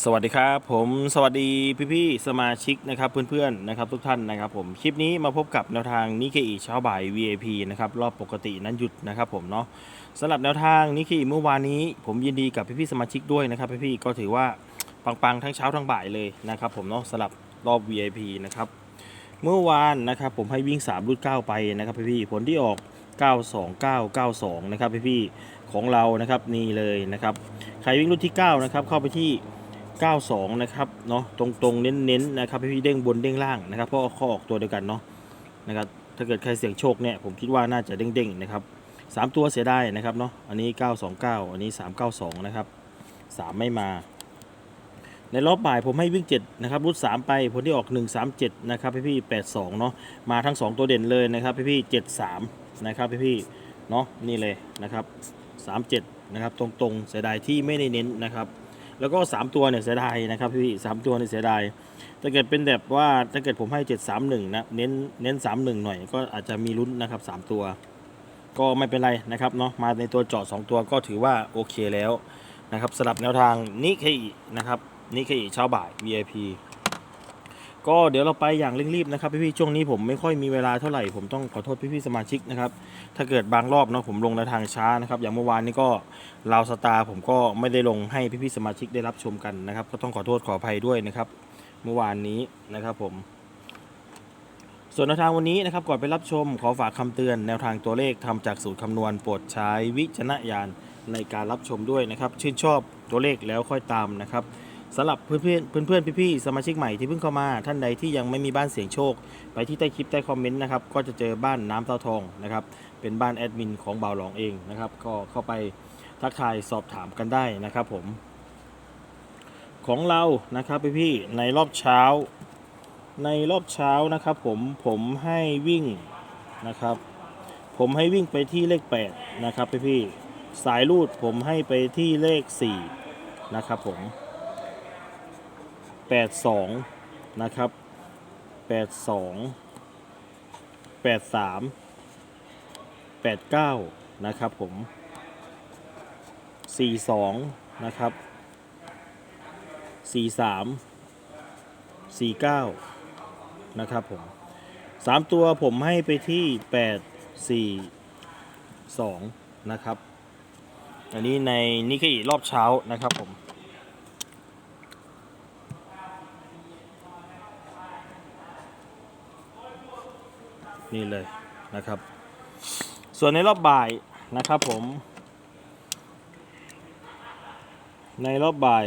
สวัสดีครับผมสวัสดีพี่ๆสมาชิกนะครับเพื่อนๆนะครับทุกท่านนะครับผมคลิปนี้มาพบกับแนวทางนิเคอีเช้าบ่าย VIP นะครับรอบปกตินั้นหยุดนะครับผมเนาะสำหรับแนวทางนิเคอีเมื่อวานนี้ ผมยินดีกับพี่ๆสมาชิกด้วยนะครับพี่ๆก็ถือว่าปังๆทั้งเช้าทั้งบ่ายเลยนะครับผมเนาะสำหรับรอบ VIP นะครับเมื่อวานนะครับผมให้วิ่ง3รุ่น9ไปนะครับพี่ๆผลที่ออก 92992 นะครับพี่ๆของเรานะครับนี่เลยนะครับใครวิ่งรุ่นที่ 9 นะครับเข้าไปที่ 92 นะครับเนาะตรงๆเน้นๆนะครับพี่เด้งบนเด้งล่างนะครับเพราะข้อออกตัวเดียวกันเนาะนะครับถ้าเกิดใครเสี่ยงโชคเนี่ยผมคิดว่าน่าจะเด้งๆนะครับสามตัวเสียได้นะครับเนาะอันนี้ 929 อันนี้ 392 นะครับ 3 ไม่มา ในรอบบ่ายผมให้วิ่ง 7 นะครับ รุด 3 ไปผลที่ออก 137 นะครับพี่ๆ82 เนาะมาทั้ง 2 ตัวเด่นเลยนะครับพี่ๆ73 นะครับพี่ๆเนาะนี่เลยนะครับ 37 นะครับตรงๆเสียดายที่ไม่ได้เน้นนะครับ แล้วก็ 3 ตัวเนี่ยเสียดายนะครับพี่สามตัวเนี่ยเสียดายถ้าเกิดเป็นแบบว่าถ้าเกิดผมให้ 731 นะเน้นเน้น 31 หน่อยก็อาจจะมีลุ้นนะครับ 3 ตัว ก็ไม่เป็นไรนะครับเนาะมาในตัวเจาะ2ตัวก็ถือว่าโอเคแล้วนะครับสลับแนวทางนิเคอินะครับนิเคอิเช้าบ่าย VIP ก็เดี๋ยวเราไปอย่างเร่งรีบนะครับพี่ๆช่วงนี้ผมไม่ค่อยมีเวลาเท่าไหร่ผมต้องขอโทษพี่ๆสมาชิกนะครับถ้าเกิดบางรอบเนาะผมลงในทางช้านะครับอย่างเมื่อวานนี้ก็ลาวสตาร์ผมก็ไม่ได้ลงให้พี่ๆสมาชิกได้รับชมกันนะครับ ก็ต้องขอโทษขออภัยด้วยนะครับ เมื่อวานนี้นะครับผม ส่วนแนวทางวันนี้นะครับก่อนไปรับชมขอฝากคำเตือน แนวทางตัวเลขทำจากสูตรคำนวณโปรดใช้วิจารณญาณในการรับชมด้วยนะครับ ชื่นชอบตัวเลขแล้วค่อยตามนะครับ สำหรับเพื่อนๆเพื่อนๆพี่ๆสมาชิกใหม่ที่เพิ่งเข้ามา ท่านใดที่ยังไม่มีบ้านเสียงโชค ไปที่ใต้คลิปใต้คอมเมนต์นะครับก็จะเจอบ้านน้ำเต้าทองนะครับเป็นบ้านแอดมินของบ่าวหลองเองนะครับก็เข้าไปทักทายสอบถามกันได้นะครับผม ของเรานะครับพี่ๆในรอบเช้า ในรอบเช้านะครับผมผมให้วิ่งนะครับ ผมให้วิ่งไปที่เลข 8 นะครับพี่พี่ๆสายรูดผมให้ไปที่เลข 4 นะครับผม 82 นะครับ 82 83 89 นะครับผม 42 นะครับ 43 49 นะครับผม 3 ตัวผมให้ไปที่ 8 4 2 นะครับ อันนี้ในนิกอีรอบเช้านะครับผม นี่เลยนะครับ ส่วนในรอบบ่ายนะครับผม ในรอบบ่าย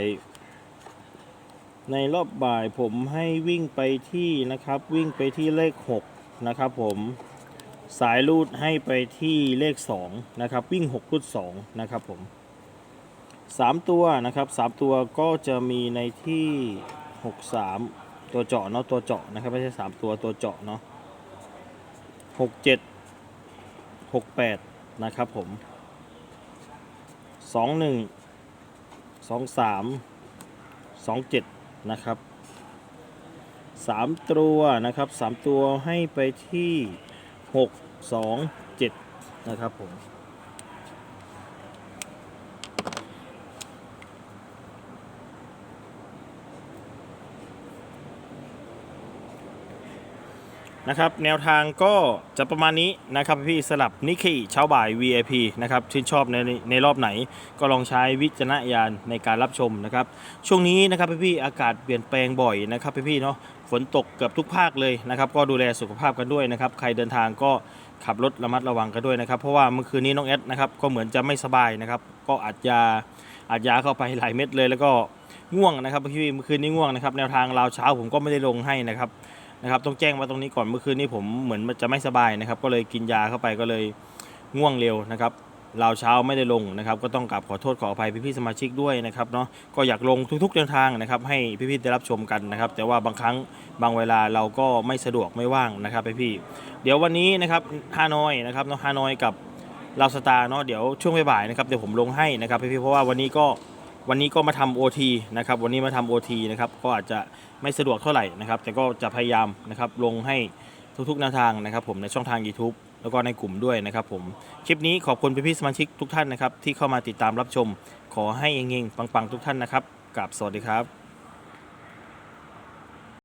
ในรอบบ่ายผมให้วิ่งไปที่นะครับ วิ่งไปที่เลข 6 นะครับผมสายรูดให้ไปที่เลข 2 นะครับ วิ่ง 6 รูด 2 นะครับผม 3 ตัวนะครับ 3 ตัวก็จะมีในที่ 63 ตัวเจาะเนาะตัวเจาะนะครับ ไม่ใช่ 3 ตัวตัวเจาะเนาะ หกเจ็ดหกแปดนะครับผมสองหนึ่งสองสามสองเจ็ดนะครับสามตัวนะครับสามตัวให้ไปที่หกสองเจ็ดนะครับผม นะครับแนวทางก็จะประมาณนี้นะครับพี่สลับนิกกี้เช้าบ่าย VIP นะครับชื่นชอบในในรอบไหนก็ลองใช้วิจารณญาณในการรับชมนะครับช่วงนี้นะครับพี่ๆอากาศเปลี่ยนแปลงบ่อยนะครับพี่ๆเนาะฝนตกเกือบทุกภาคเลยนะครับก็ดูแลสุขภาพกันด้วยนะครับใครเดินทางก็ขับรถระมัดระวังกันด้วยนะครับเพราะว่าเมื่อคืนนี้น้องแอดนะครับก็เหมือนจะไม่สบายนะครับก็อาจยาอาจยาเข้าไปหลายเม็ดเลย แล้วก็ง่วงนะครับพี่เมื่อคืนนี้ง่วงนะครับแนวทางราวเช้าผมก็ไม่ได้ลงให้นะครับ นะครับต้องแจ้งมาตรงนี้ก่อนเมื่อคืนนี้ผมเหมือนจะไม่สบายนะครับ ก็เลยกินยาเข้าไปก็เลยง่วงเร็วนะครับเราเช้าไม่ได้ลงนะครับก็ต้องกราบขอโทษขออภัยพี่ๆสมาชิกด้วยนะครับเนาะก็อยากลงทุกๆแนวทางนะครับให้พี่ๆได้รับชมกันนะครับ แต่ว่าบางครั้งบางเวลาเราก็ไม่สะดวกไม่ว่างนะครับพี่ๆเดี๋ยววันนี้นะครับฮานอยนะครับเนาะฮานอยกับลาวสตาร์เนาะเดี๋ยวช่วงบ่ายๆนะครับเดี๋ยวผมลงให้นะครับพี่ๆเพราะว่าวันนี้ก็ วันนี้ก็มาทำ OT นะครับวันนี้มาทำ OT นะครับก็อาจจะไม่สะดวกเท่าไหร่นะครับ แต่ก็จะพยายามนะครับลงให้ทุกๆแนวทางนะครับ ผมในช่องทาง YouTube แล้วก็ในกลุ่มด้วยนะครับผมคลิปนี้ขอบคุณพี่ๆสมาชิกทุกท่านนะครับที่เข้ามาติดตามรับชม ขอให้เองๆปังๆทุกท่านนะครับกับสวัสดีครับ